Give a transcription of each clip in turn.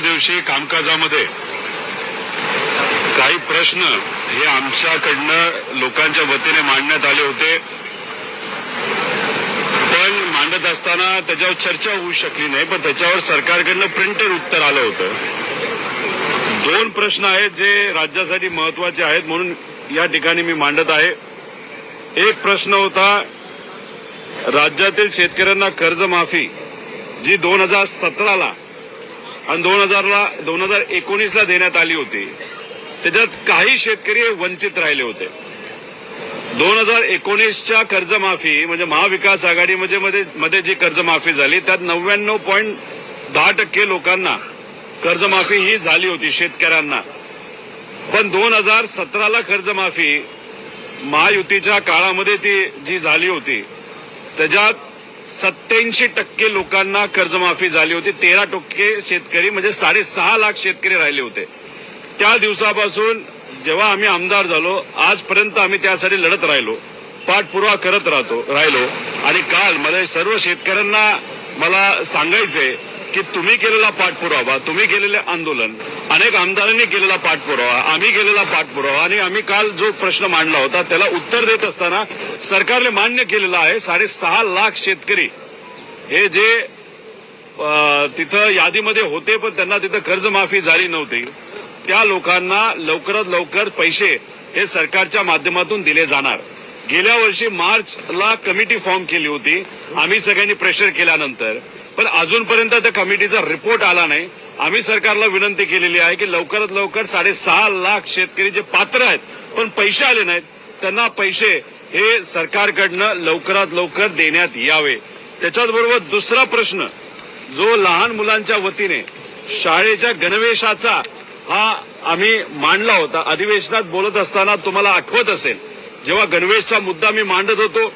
दिवशी कामकाजामध्ये काही प्रश्न हे आमच्याकडनं लोकांच्या वतीने मांडण्यात आले होते. पण मांडत असताना त्याच्यावर चर्चा होऊ शकली नाही पण त्याच्यावर सरकारकडनं प्रिंटेड उत्तर आलं होतं. दोन प्रश्न आहेत जे राज्यासाठी महत्त्वाचे आहेत म्हणून या ठिकाणी मी मांडत आहे. एक प्रश्न होता राज्यातील शेतकऱ्यांना कर्जमाफी जी दोन हजार सतराला आणि दोन हजारला दोन हजार एकोणीसला देण्यात आली होती. त्याच्यात काही शेतकरी वंचित राहिले होते. दोन हजार एकोणीसच्या कर्जमाफी म्हणजे महाविकास आघाडीमध्ये मध्ये मध्ये जी कर्जमाफी झाली त्यात नव्याण्णव पॉईंट दहा टक्के लोकांना कर्जमाफी ही झाली होती शेतकऱ्यांना. पण दोन हजार सतराला कर्जमाफी महायुतीच्या काळामध्ये ती जी झाली होती त्याच्यात सत्याऐंशी टक्के लोकांना कर्जमाफी झाली होती. तेरा टक्के शेतकरी म्हणजे साडेसहा लाख शेतकरी राहिले होते. त्या दिवसापासून जेव्हा आम्ही आमदार झालो आजपर्यंत आम्ही त्यासाठी लढत राहिलो. पाठपुरावा करत राहतो राहिलो. आणि काल मला सर्व शेतकऱ्यांना मला सांगायचंय की तुम्ही केलेला पाठपुरावा तुम्ही केलेले आंदोलन अनेक आमदारांनी केलेला पाठपुरावा आम्ही केलेला पाठपुरावा आणि आम्ही काल जो प्रश्न मांडला होता त्याला उत्तर देत असताना सरकारने मान्य केलेलं आहे साडेसहा लाख शेतकरी हे जे तिथं यादीमध्ये होते पण त्यांना तिथं कर्जमाफी झाली नव्हती त्या लोकांना लवकरात लवकर पैसे हे सरकारच्या माध्यमातून दिले जाणार. गेल्या वर्षी मार्चला कमिटी फॉर्म केली होती आम्ही सगळ्यांनी प्रेशर केल्यानंतर पण अजूनपर्यंत त्या कमिटीचा रिपोर्ट आला नाही. आम्ही सरकारला विनंती केलेली आहे की लवकरात लवकर साडेसहा लाख शेतकरी जे पात्र आहेत पण पैसे आले नाहीत त्यांना पैसे हे सरकारकडनं लवकरात लवकर देण्यात यावे. त्याच्याचबरोबर दुसरा प्रश्न जो लहान मुलांच्या वतीने शाळेच्या गणवेशाचा हा आम्ही मांडला होता. अधिवेशनात बोलत असताना तुम्हाला आठवत असेल जेव्हा गणवेशचा मुद्दा मी मांडत होतो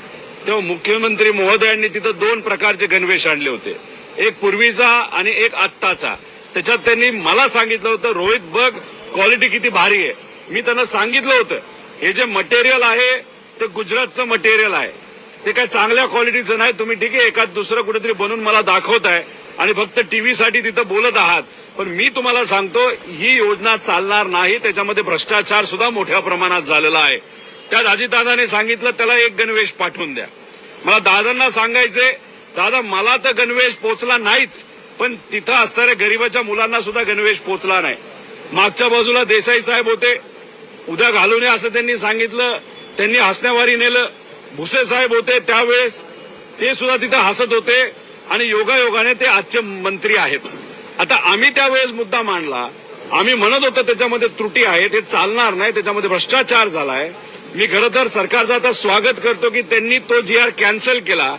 तेव्हा मुख्यमंत्री महोदयांनी तिथं दोन प्रकारचे गणवेश आणले होते. एक पूर्वीचा आणि एक आत्ताचा. त्याच्यात त्यांनी मला सांगितलं होतं रोहित बघ क्वालिटी किती भारी आहे. मी त्यांना सांगितलं होतं हे जे मटेरियल आहे ते गुजरातचं मटेरियल आहे. ते काय चांगल्या क्वालिटीचं नाही. तुम्ही ठीक आहे एखाद दुसरं कुठेतरी बनवून मला दाखवत आहे आणि फक्त टीव्ही साठी तिथं बोलत आहात. पण मी तुम्हाला सांगतो ही योजना चालणार नाही. त्याच्यामध्ये भ्रष्टाचार सुद्धा मोठ्या प्रमाणात झालेला आहे. त्यात अजितदादाने सांगितलं त्याला एक गणवेश पाठवून द्या. मला दादांना सांगायचे दादा मला तर गणवेश पोचला नाहीच. पण तिथं असणाऱ्या गरीबाच्या मुलांना सुद्धा गणवेश पोचला नाही. मागच्या बाजूला देसाई साहेब होते. उद्या घालून नये असं त्यांनी सांगितलं. त्यांनी हसण्यावारी नेलं. भुसे साहेब होते त्यावेळेस. ते सुद्धा तिथं हसत होते आणि योगायोगाने ते आजचे मंत्री आहेत. आता आम्ही त्यावेळेस मुद्दा मांडला. आम्ही म्हणत होतो त्याच्यामध्ये त्रुटी आहे ते चालणार नाही. त्याच्यामध्ये भ्रष्टाचार झालाय. मी खरं तर सरकारचं आता स्वागत करतो की त्यांनी तो जी आर कॅन्सल केला.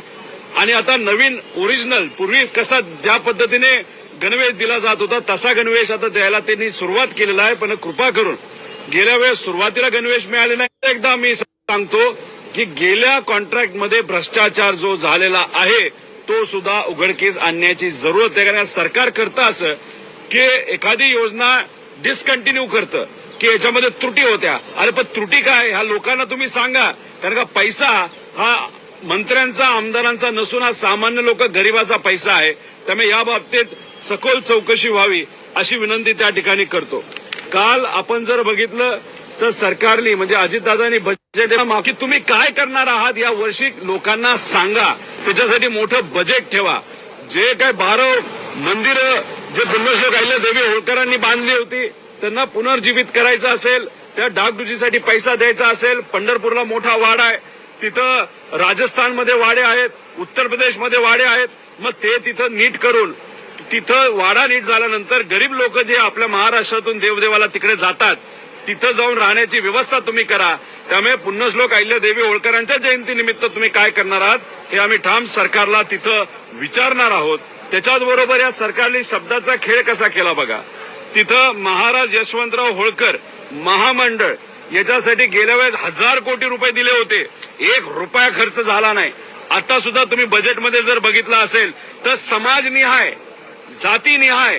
आणि आता नवीन ओरिजिनल पूर्वी कसा ज्या पद्धतीने गणवेश दिला जात होता तसा गणवेश आता द्यायला त्यांनी सुरुवात केलेला आहे. पण कृपा करून गेल्या वेळेस सुरुवातीला गणवेश मिळाले नाही. एकदा मी सांगतो की गेल्या कॉन्ट्रॅक्टमध्ये भ्रष्टाचार जो झालेला आहे तो सुद्धा उघडकीस आणण्याची जरूरत आहे. कारण सरकार करतं असं की एखादी योजना डिस्कंटिन्यू करतं की याच्यामध्ये त्रुटी होत्या. अरे पण त्रुटी काय? ह्या लोकांना तुम्ही सांगा. कारण का पैसा हा मंत्र्यांचा आमदारांचा नसून हा सामान्य लोक गरिबाचा पैसा आहे. त्यामुळे या बाबतीत सखोल चौकशी व्हावी अशी विनंती त्या ठिकाणी करतो. काल आपण जर बघितलं तर सरकारने म्हणजे अजितदादांनी बजेट की तुम्ही काय करणार आहात या वर्षी लोकांना सांगा. त्याच्यासाठी मोठं बजेट ठेवा. जे काय बारा मंदिर जे ब्रह्मश्लोक अहिल्या देवी होळकरांनी बांधली होती त्यांना पुनर्जीवित करायचं असेल त्या डागडुजीसाठी पैसा द्यायचा असेल पंढरपूरला मोठा वाढ आहे. तिथं राजस्थानमध्ये वाडे आहेत उत्तर प्रदेशमध्ये वाडे आहेत मग ते तिथं नीट करून तिथं वाडा नीट झाल्यानंतर गरीब लोक जे आपल्या महाराष्ट्रातून देवदेवाला तिकडे जातात तिथं जाऊन राहण्याची व्यवस्था तुम्ही करा. त्यामुळे पुण्यश्लोक अहिल्यादेवी होळकरांच्या जयंतीनिमित्त तुम्ही काय करणार आहात हे आम्ही ठाम सरकारला तिथं विचारणार आहोत. त्याच्याच बरोबर या सरकारने शब्दाचा खेळ कसा केला बघा. तिथं महाराज यशवंतराव होळकर महामंडळ याच्यासाठी गेल्या वेळेस हजार कोटी रुपये दिले होते. एक रुपया खर्च झाला नाही. आता सुद्धा तुम्ही बजेटमध्ये जर बघितलं असेल तर समाजनिहाय जातीनिहाय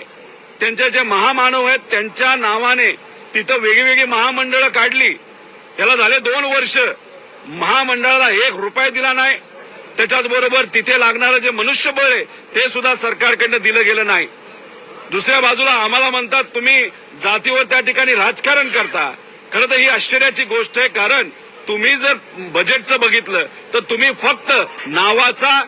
त्यांच्या जे महामानव आहेत त्यांच्या नावाने तिथं वेगवेगळी महामंडळं काढली. याला झाले दोन वर्ष. महामंडळाला एक रुपया दिला नाही. त्याच्याच बरोबर तिथे लागणारं जे मनुष्यबळ आहे ते सुद्धा सरकारकडनं दिलं गेलं नाही. दुसऱ्या बाजूला आम्हाला म्हणतात तुम्ही जातीवर त्या ठिकाणी राजकारण करता. खरं तर ही आश्चर्याची गोष्ट आहे कारण तुम्ही जर बजेटचं बघितलं तर तुम्ही फक्त नावाचा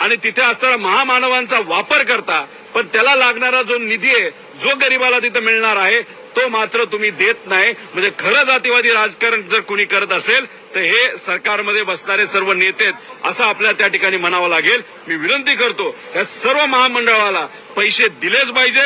आणि तिथे असणारा महामानवांचा वापर करता पण त्याला लागणारा जो निधी आहे जो गरिबाला तिथं मिळणार आहे तो मात्र तुम्ही देत नाही. म्हणजे खरं जातीवादी राजकारण जर कुणी करत असेल तर हे सरकारमध्ये बसणारे सर्व नेते आहेत असं आपल्या त्या ठिकाणी म्हणावं लागेल. मी विनंती करतो या सर्व महामंडळाला पैसे दिलेच पाहिजे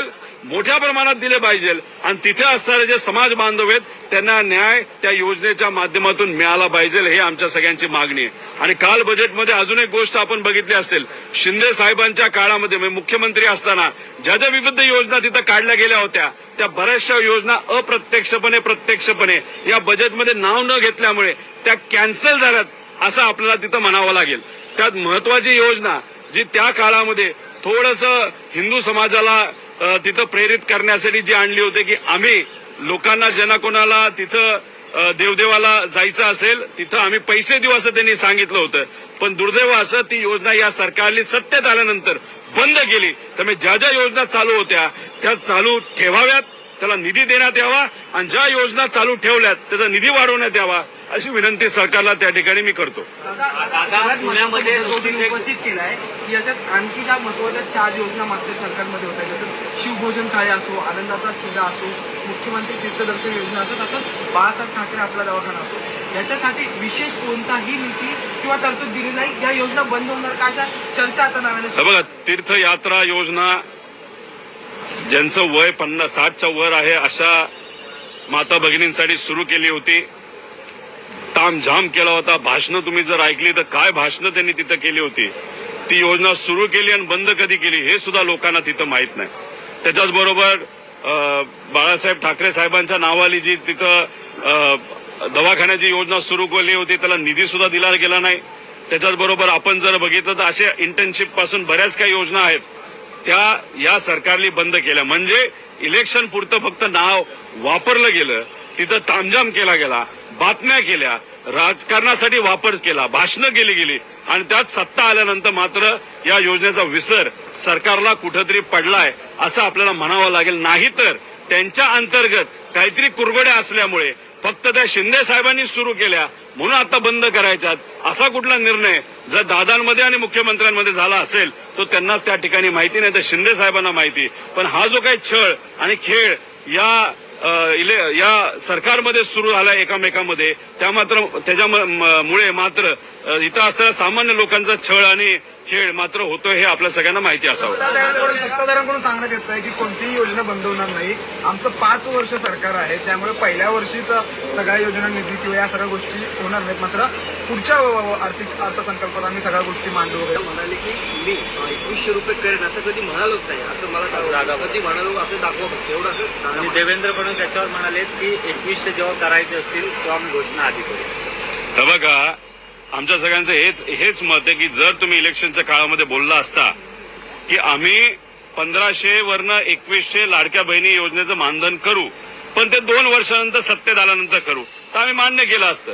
मोठ्या प्रमाणात दिले पाहिजे. आणि तिथे असणारे जे समाज बांधव आहेत त्यांना न्याय त्या योजनेच्या माध्यमातून मिळाला पाहिजे हे आमच्या सगळ्यांची मागणी आहे. आणि काल बजेटमध्ये अजून एक गोष्ट आपण बघितली असेल. शिंदे साहेबांच्या काळामध्ये म्हणजे मुख्यमंत्री असताना ज्या ज्या विविध योजना तिथं काढल्या गेल्या होत्या त्या बऱ्याचशा योजना अप्रत्यक्षपणे प्रत्यक्षपणे या बजेटमध्ये नाव न घेतल्यामुळे त्या कॅन्सल झाल्यात असं आपल्याला तिथं म्हणावं लागेल. त्यात महत्वाची योजना जी त्या काळामध्ये थोडस हिंदू समाजाला तिथं प्रेरित करण्यासाठी जी आणली होती की आम्ही लोकांना ज्यांना कोणाला तिथं देवदेवाला जायचं असेल तिथं आम्ही पैसे देऊ असं त्यांनी सांगितलं होतं. पण दुर्दैव असं ती योजना या सरकारने सत्तेत आल्यानंतर बंद केली. त्यामुळे ज्या ज्या योजना चालू होत्या त्या चालू ठेवाव्यात त्याला निधी देण्यात यावा आणि ज्या योजना चालू ठेवल्यात त्याचा निधी वाढवण्यात यावा अशी विनंती सरकारला त्या ठिकाणी मी करतो. पुण्यामध्ये उपस्थित केलाय की याच्यात आणखी ज्या महत्त्वाच्या चार योजना मागच्या सरकारमध्ये होत्या शिवभोजन थाळी असो आनंदाचा शिगा असो मुख्यमंत्री तीर्थदर्शन योजना असो तसंच बाळासाहेब ठाकरे आपला दवाखाना असो याच्यासाठी विशेष कोणताही नीती किंवा तरतूद दिली नाही. या योजना बंद होणार का? अशा चर्चा आता नव्याने बघा तीर्थयात्रा योजना ज्यांचं वय पन्नास साठच्या वर आहे अशा माता भगिनींसाठी सुरू केली होती. तामझाम केला होता. भाषणं तुम्ही जर ऐकली तर काय भाषणं त्यांनी तिथं केली होती? ती योजना सुरू केली आणि बंद कधी केली? हे सुद्धा लोकांना तिथं माहीत नाही. त्याच्याच बरोबर बाळासाहेब ठाकरे साहेबांच्या नावाली जी तिथं दवाखान्याची योजना सुरू केली होती त्याला निधी सुद्धा दिला गेला नाही. त्याच्याच बरोबर आपण जर बघितलं तर अशा इंटर्नशिपपासून बऱ्याच काही योजना आहेत. त्या या सरकारने बंद केल्या. म्हणजे इलेक्शन पुरतं फक्त नाव वापरलं गेलं तिथं तामझाम केला गेला बातम्या केल्या राजकारणासाठी वापर केला भाषणं केली गेली आणि त्यात सत्ता आल्यानंतर मात्र या योजनेचा विसर सरकारला कुठंतरी पडलाय असं आपल्याला म्हणावं लागेल. नाहीतर त्यांच्या अंतर्गत काहीतरी कुरबड्या असल्यामुळे फक्त त्या शिंदे साहेबांनी सुरू केल्या म्हणून आता बंद करायच्यात असा कुठला निर्णय जर दादांमध्ये आणि मुख्यमंत्र्यांमध्ये झाला असेल तो त्यांनाच त्या ठिकाणी माहिती नाही तर शिंदे साहेबांना माहिती. पण हा जो काही छळ आणि खेळ या इले या सरकारमध्ये सुरू झाला एकामेकामध्ये. त्या मात्र त्याच्यामुळे मात्र इथं असणाऱ्या सामान्य लोकांचा छळ आणि खेळ मात्र होतोय हे आपल्या सगळ्यांना माहिती असावं. सत्ताधाऱ्यांकडून सांगण्यात येत आहे की कोणतीही योजना बंद होणार नाही. आमचं पाच वर्ष सरकार आहे त्यामुळे पहिल्या वर्षीच सगळ्या योजना निधी किंवा या सगळ्या गोष्टी होणार नाहीत. मात्र पुढच्या आर्थिक अर्थसंकल्पात आम्ही सगळ्या गोष्टी मांडू वगैरे. म्हणाले की मी एकवीसशे रुपये करेन असं कधी म्हणालोच नाही. असं मला. कधी म्हणालो असं दाखवा फक्त एवढं. देवेंद्र फडणवीस याच्यावर म्हणाले की एकवीसशे जेव्हा करायचे असतील तेव्हा आम्ही घोषणा आधी करू. हे बघा आमच्या सगळ्यांचं हेच हेच मत आहे की जर तुम्ही इलेक्शनच्या काळामध्ये बोलला असता की आम्ही पंधराशे वरनं एकवीसशे लाडक्या बहिणी योजनेचं मानधन करू पण ते दोन वर्षानंतर सत्तेत आल्यानंतर करू तर आम्ही मान्य केलं असतं.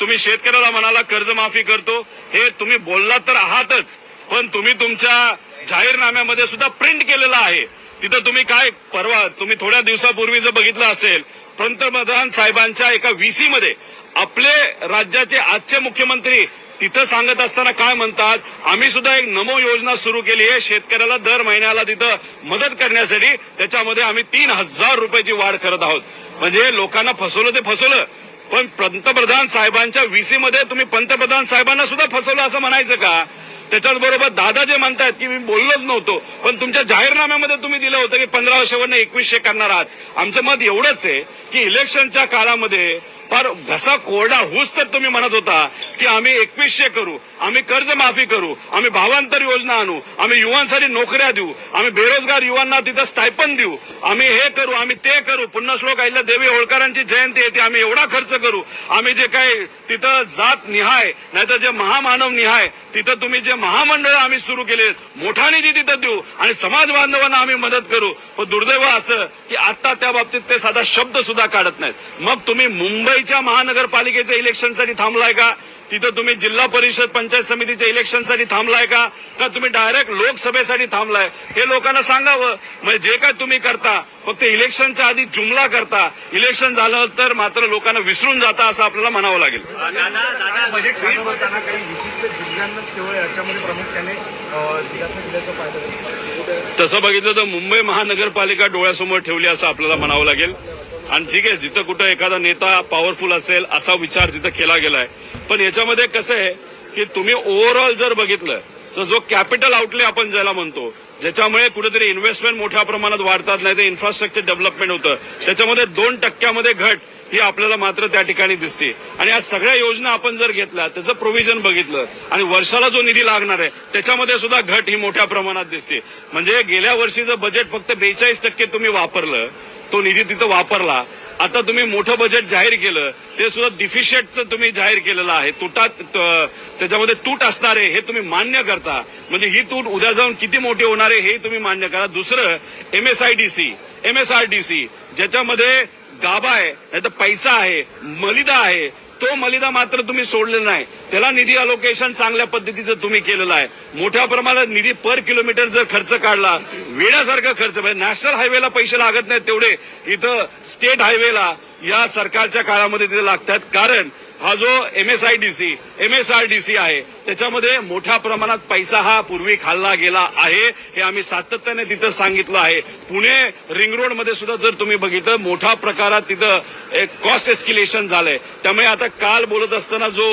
तुम्ही शेतकऱ्याला म्हणाला कर्जमाफी करतो हे तुम्ही बोललात तर आहातच पण तुम्ही तुमच्या जाहीरनाम्यामध्ये सुद्धा प्रिंट केलेलं आहे. तिथं तुम्ही काय परवा तुम्ही थोड्या दिवसापूर्वी जर बघितलं असेल पंतप्रधान साहेबांच्या एका व्हीसी मध्ये आपले राज्याचे आजचे मुख्यमंत्री तिथं सांगत असताना काय म्हणतात? आम्ही सुद्धा एक नमो योजना सुरू केली आहे. शेतकऱ्याला दर महिन्याला तिथं मदत करण्यासाठी त्याच्यामध्ये आम्ही तीन हजार रुपयाची वाढ करत आहोत. म्हणजे लोकांना फसवलं ते फसवलं. पण पंतप्रधान साहेबांच्या व्हीसी मध्ये तुम्ही पंतप्रधान साहेबांना सुद्धा फसवलं असं म्हणायचं का? त्याच्याच बरोबर दादा जे म्हणतायत की मी बोललोच नव्हतो पण तुमच्या जाहीरनाम्यामध्ये तुम्ही दिलं होतं की पंधरा वर्षावरनं एकवीसशे करणार आहात. आमचं मत एवढंच आहे की इलेक्शनच्या काळामध्ये फार घसा कोरडा होऊच तर तुम्ही म्हणत होता की आम्ही एकवीसशे करू आम्ही कर्ज माफी करू आम्ही भावांतर योजना आणू आम्ही युवांसाठी नोकऱ्या देऊ आम्ही बेरोजगार युवांना तिथं स्टायपन देऊ आम्ही हे करू आम्ही ते करू. पुन्हा श्लोक आईला देवी होळकरांची जयंती येते आम्ही एवढा खर्च करू. आम्ही जे काही तिथं जात निहाय नाहीतर जे महामानव निहाय तिथं तुम्ही जे महामंडळ आम्ही सुरू केले मोठा निधी तिथं देऊ आणि समाज बांधवांना आम्ही मदत करू. पण दुर्दैव असं की आता त्या बाबतीत ते साधा शब्द सुद्धा काढत नाहीत. मग तुम्ही मुंबई मुंबईच्या महानगरपालिकेच्या इलेक्शनसाठी थांबलाय का? तिथं तुम्ही जिल्हा परिषद पंचायत समितीच्या इलेक्शनसाठी थांबलाय का? का तुम्ही डायरेक्ट लोकसभेसाठी थांबलाय? हे लोकांना सांगावं. म्हणजे जे काय तुम्ही करता फक्त इलेक्शनच्या आधी जुमला करता. इलेक्शन झालं तर मात्र लोकांना विसरून जाता असं आपल्याला म्हणावं लागेल. दादा दादा बजेट सादर करताना काही विशिष्ट जिल्ह्यांनाच केवळ याच्यामध्ये प्रामुख्याने अं, दिलासा दिल्याचा फायदा तसं बघितलं तर मुंबई महानगरपालिका डोळ्यासमोर ठेवली असं आपल्याला म्हणावं लागेल. आणि ठीक आहे जिथं कुठं एखादा नेता पॉवरफुल असेल असा विचार तिथं केला गेलाय. पण याच्यामध्ये कसं आहे की तुम्ही ओव्हरऑल जर बघितलं तर जो कॅपिटल आउटले आपण ज्याला म्हणतो ज्याच्यामुळे कुठेतरी इन्व्हेस्टमेंट मोठ्या प्रमाणात वाढतात नाही तर इन्फ्रास्ट्रक्चर डेव्हलपमेंट होतं त्याच्यामध्ये दोन टक्क्यामध्ये घट ही आपल्याला मात्र त्या ठिकाणी दिसते. आणि या सगळ्या योजना आपण जर घेतल्या त्याचं प्रोव्हिजन बघितलं आणि वर्षाला जो निधी लागणार आहे त्याच्यामध्ये सुद्धा घट ही मोठ्या प्रमाणात दिसते. म्हणजे गेल्या वर्षीचं बजेट फक्त बेचाळीस टक्के तुम्ही वापरलं तो निधी तिथं वापरला. आता तुम्ही मोठं बजेट जाहीर केलं ते सुद्धा डिफिशियंटचं तुम्ही जाहीर केलेलं आहे. तुटात त्याच्यामध्ये तूट असणार आहे हे तुम्ही मान्य करता. म्हणजे ही तूट उद्या जाऊन किती मोठी होणार आहे हे तुम्ही मान्य करा. दुसरं एमएसआयडीसी एमएसआरडीसी ज्याच्यामध्ये गाभा आहे नाही तर पैसा आहे मलिदा आहे तो मलिदा मात्र तुम्ही सोडलेला नाही. त्याला निधी अलोकेशन चांगल्या पद्धतीचं तुम्ही केलेलं आहे. मोठ्या प्रमाणात निधी पर किलोमीटर जर खर्च काढला वेड्यासारखा खर्च म्हणजे नॅशनल हायवेला पैसे लागत नाहीत तेवढे. इथं स्टेट हायवेला या सरकारच्या काळामध्ये तिथे लागतात. कारण हा जो एमएसआयडीसी एमएसआरडीसी आहे त्याच्यामध्ये मोठ्या प्रमाणात पैसा हा पूर्वी खाल्ला गेला आहे. हे आम्ही सातत्याने तिथं सांगितलं आहे. पुणे रिंग रोडमध्ये सुद्धा जर तुम्ही बघितलं मोठ्या प्रकारात तिथं एक कॉस्ट एस्किलेशन झालंय. त्यामुळे आता काल बोलत असताना जो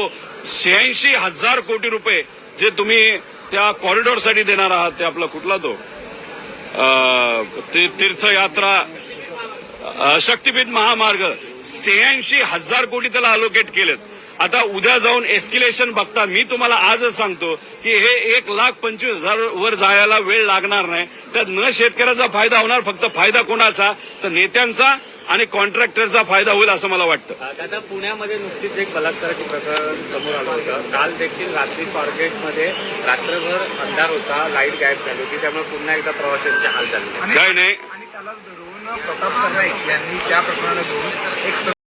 शहाऐंशी हजार कोटी रुपये जे तुम्ही त्या कॉरिडॉरसाठी देणार आहात ते आपला कुठला तो? तीर्थयात्रा शक्तिपीठ शक्तीपीठ महामार्ग शहाऐंशी हजार कोटी त्याला अलोकेट केलेत. आता उद्या जाऊन एस्किलेशन बघता मी तुम्हाला आजच सांगतो की हे एक लाख पंचवीस हजार वर जायला वेळ लागणार नाही. त्यात न शेतकऱ्याचा फायदा होणार फक्त फायदा कोणाचा? तर नेत्यांचा आणि कॉन्ट्रॅक्टरचा फायदा होईल असं मला वाटतं. दादा पुण्यामध्ये नुकतीच एक बलात्काराची प्रकरण समोर आलं होतं. काल देखील रात्री स्वारगेटमध्ये रात्रभर अंधार होता लाइट गायब झाली होती त्यामुळे पुन्हा एकदा प्रवाशांचे हाल झाले. काय नाही. प्रताप सरनाईक यांनी त्या प्रकरणाला घेऊन एक